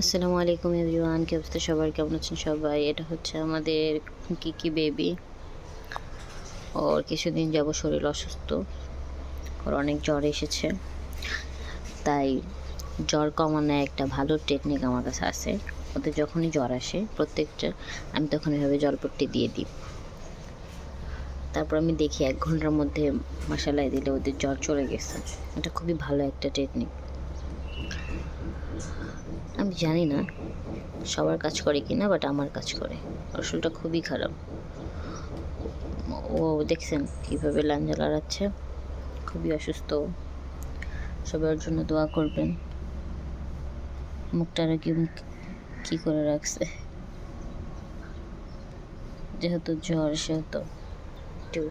আসসালামু আলাইকুম এভরিওয়ান, কি অবস্থা সবার? কেমন আছেন সবাই? এটা হচ্ছে আমাদের কিকি বেবি ওর কিছুদিন যাব শরীর অসুস্থ। ওর অনেক জ্বর এসেছে। তাই জ্বর কমানো একটা ভালো টেকনিক আমার কাছে আছে। ওদের যখনই জ্বর আসে, প্রত্যেকটা, আমি তখন এভাবে জলপট্টি দিয়ে দিই। তারপর আমি দেখি এক ঘণ্টার মধ্যে মশালাই দিলে ওদের জ্বর চলে গেছে। এটা খুবই ভালো একটা টেকনিক আমি জানি না সবার কাজ করে কি না বাট আমার কাজ করে। রসুলটা খুবই খারাপ। ও দেখছেন কীভাবে লাঞ্জা লড়াচ্ছে। খুবই অসুস্থ। সবার জন্য দোয়া করবেন। মুখটারে কি মুখ কী করে রাখছে? যেহেতু জ্বর, সেহেতু একটু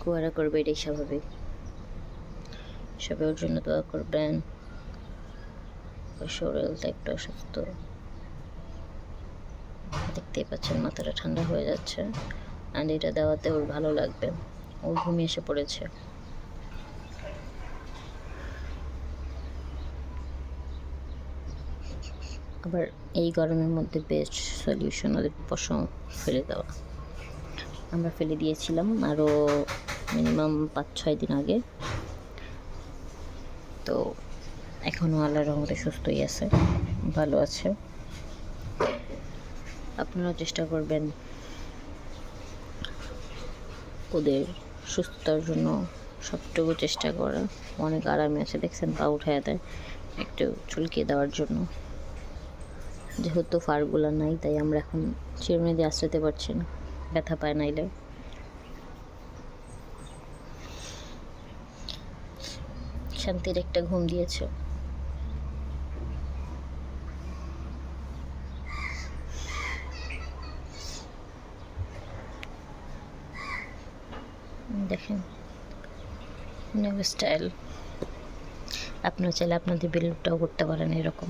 কুয়ারা করবে, এটাই স্বাভাবিক। সবাই ওর জন্য দোয়া করবেন। শরীরটা একটু অসুস্থ। দেখতেই পাচ্ছেন, মাথাটা ঠান্ডা হয়ে যাচ্ছে। অ্যান্ড এটা দেওয়াতে ওর ভালো লাগবে। ও ঘুমিয়ে এসে পড়েছে। আবার এই গরমের মধ্যে বেস্ট সলিউশন ওদের পশম ফেলে দেওয়া। আমরা ফেলে দিয়েছিলাম আরও মিনিমাম পাঁচ ছয় দিন আগে। তো এখনও আল্লাহর রহমতে সুস্থই আছে, ভালো আছে। আপনারাও চেষ্টা করবেন ওদের সুস্থতার জন্য সবটুকু চেষ্টা করা। অনেক আরামে আছে, দেখছেন পা উঠায় দেয় একটু চুলকিয়ে দেওয়ার জন্য। যেহেতু ফারগুলো নাই, তাই আমরা এখন চিরুনি দিয়ে আশ্রাতে পারছি না, ব্যথা পায় নাইলে। শান্তির একটা ঘুম দিয়েছে। দেখেন। নিউ স্টাইল আপনারা চাইলে আপনাদের বিলুপটাও করতে পারেন এরকম।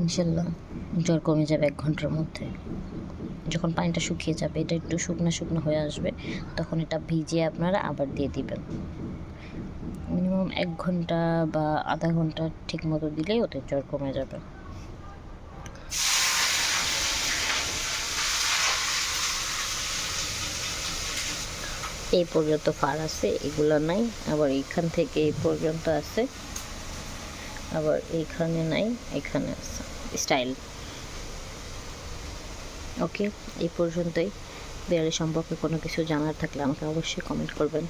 ইনশাল্লাহ, জ্বর কমে যাবে এক ঘণ্টার মধ্যে। যখন পানিটা শুকিয়ে যাবে, এটা একটু শুকনো শুকনো হয়ে আসবে, তখন এটা ভিজিয়ে আপনারা আবার দিয়ে দিবেন। মিনিমাম এক ঘণ্টা বা আধা ঘণ্টা ঠিক মতো দিলেই ওদের জ্বর কমে যাবে। এই পর্যন্ত ফার আছে, এগুলো নাই। আবার এইখান থেকে এই পর্যন্ত আছে। আবার এইখানে নাই, এখানে আছে। স্টাইল। ওকে, এই পর্যন্তই। বিড়ালি সম্পর্কে কোনো কিছু জানার থাকলে আমাকে অবশ্যই কমেন্ট করবেন।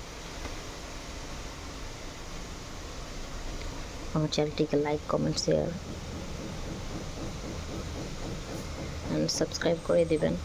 আমার চ্যানেলটিকে লাইক কমেন্ট শেয়ার সাবস্ক্রাইব করে দিবেন।